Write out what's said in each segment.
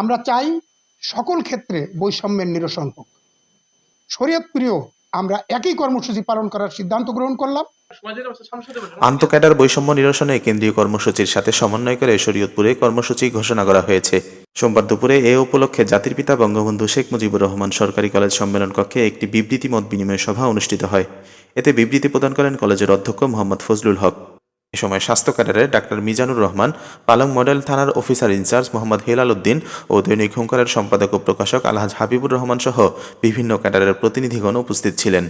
আমরা চাই সকল ক্ষেত্রে বৈষম্যের নিরসন হোক। শরীয়তপ্রিয় আমরা একই কর্মসূচি পালন করার সিদ্ধান্ত গ্রহণ করলাম। আন্ত ক্যাডার বৈষম্য নিরসনে কেন্দ্রীয় কর্মসূচির সাথে সমন্বয় করে শরীয়তপুরে কর্মসূচি ঘোষণা করা হয়েছে। সোমবার দুপুরে এ উপলক্ষে জাতির পিতা বঙ্গবন্ধু শেখ মুজিবুর রহমান সরকারি কলেজ সম্মেলন কক্ষে একটি বিবৃতি মত বিনিময় সভা অনুষ্ঠিত হয়। এতে বিবৃতি প্রদান করেন কলেজের অধ্যক্ষ মোহাম্মদ ফজলুল হক। এ সময় স্বাস্থ্য ক্যাডারে ডাক্তার মিজানুর রহমান, পালং মডেল থানার officer in charge Mohammad Helal Uddin ও দৈনিক হুঙ্কারের সম্পাদক ও প্রকাশক আলহাজ হাবিবুর রহমান সহ বিভিন্ন ক্যাডারের প্রতিনিধিগণ উপস্থিত ছিলেন।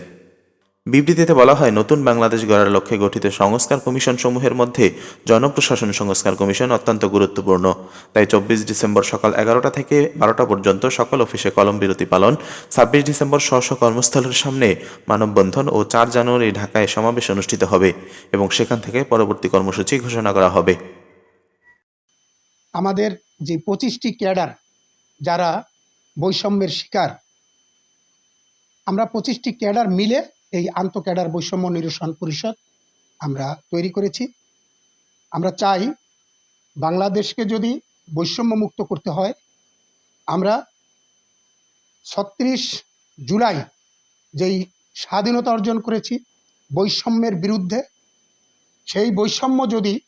বিবৃতিতে বলা হয়, নতুন বাংলাদেশ গড়ার লক্ষ্যে গঠিত সংস্কার কমিশন সমূহের মধ্যে জনপ্রশাসন সংস্কার কমিশন অত্যন্ত গুরুত্বপূর্ণ। তাই চব্বিশ ডিসেম্বর সকাল এগারোটা থেকে বারোটা পর্যন্ত সকল অফিসে কলম বিরতি পালন। ছাব্বিশ ডিসেম্বর স্ব কর্মস্থলের সামনে মানববন্ধন ও চার জানুয়ারি ঢাকায় সমাবেশ অনুষ্ঠিত হবে এবং সেখান থেকে পরবর্তী কর্মসূচি ঘোষণা করা হবে। আমাদের যে পঁচিশটি ক্যাডার যারা বৈষম্যের শিকার, আমরা পঁচিশটি ক্যাডার মিলে এই আন্ত ক্যাডার বৈষম্য নিরসন পরিষদ আমরা তৈরি করেছি। আমরা চাই বাংলাদেশকে যদি বৈষম্য মুক্ত করতে হয়। আমরা ছত্রিশ জুলাই যেই স্বাধীনতা অর্জন করেছি বৈষম্যের বিরুদ্ধে, সেই বৈষম্য যদি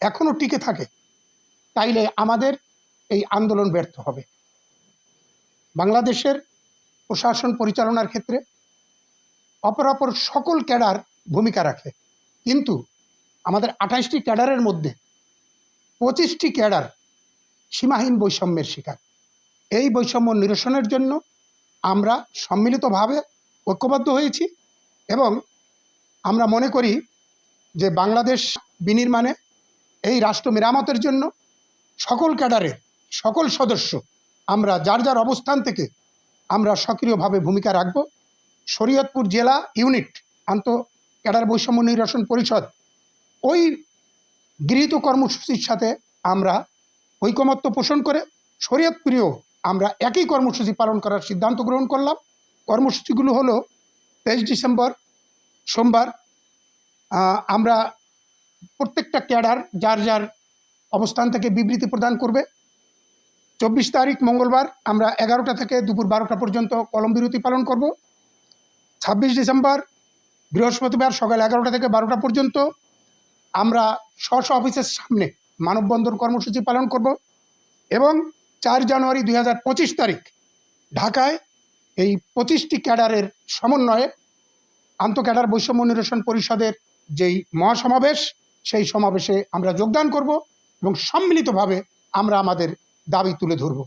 এখনও টিকে থাকে, তাইলে আমাদের এই আন্দোলন ব্যর্থ হবে। বাংলাদেশের প্রশাসন পরিচালনার ক্ষেত্রে অপরাপর সকল ক্যাডার ভূমিকা রাখে। কিন্তু আমাদের আঠাশটি ক্যাডারের মধ্যে পঁচিশটি ক্যাডার সীমাহীন বৈষম্যের শিকার। এই বৈষম্য নিরসনের জন্য আমরা সম্মিলিতভাবে ঐক্যবদ্ধ হয়েছি এবং আমরা মনে করি যে বাংলাদেশ বিনির্মাণে এই রাষ্ট্র মেরামতের জন্য সকল ক্যাডারের সকল সদস্য আমরা যার যার অবস্থান থেকে আমরা সক্রিয়ভাবে ভূমিকা রাখব। শরীয়তপুর জেলা ইউনিট আন্ত ক্যাডার বৈষম্য নিরসন পরিষদ ওই গৃহীত কর্মসূচির সাথে আমরা ঐকমত্য পোষণ করে। শরীয়তপ্রিয় আমরা একই কর্মসূচি পালন করার সিদ্ধান্ত গ্রহণ করলাম। কর্মসূচিগুলো হলো তেইশ ডিসেম্বর, সোমবার আমরা প্রত্যেকটা ক্যাডার যার যার অবস্থান থেকে বিবৃতি প্রদান করবে। চব্বিশ তারিখ মঙ্গলবার আমরা এগারোটা থেকে দুপুর বারোটা পর্যন্ত কলম বিরতি পালন করব। ছাব্বিশ ডিসেম্বর, বৃহস্পতিবার সকাল এগারোটা থেকে বারোটা পর্যন্ত আমরা স্ব অফিসের সামনে মানববন্ধন কর্মসূচি পালন করব এবং চার জানুয়ারি দুই হাজার পঁচিশ তারিখ ঢাকায় এই পঁচিশটি ক্যাডারের সমন্বয়ে আন্ত ক্যাডার বৈষম্য নিরসন পরিষদের যেই মহাসমাবেশ, সেই সমাবেশে আমরা যোগদান করব এবং সম্মিলিতভাবে আমরা আমাদের দাবি তুলে ধরব।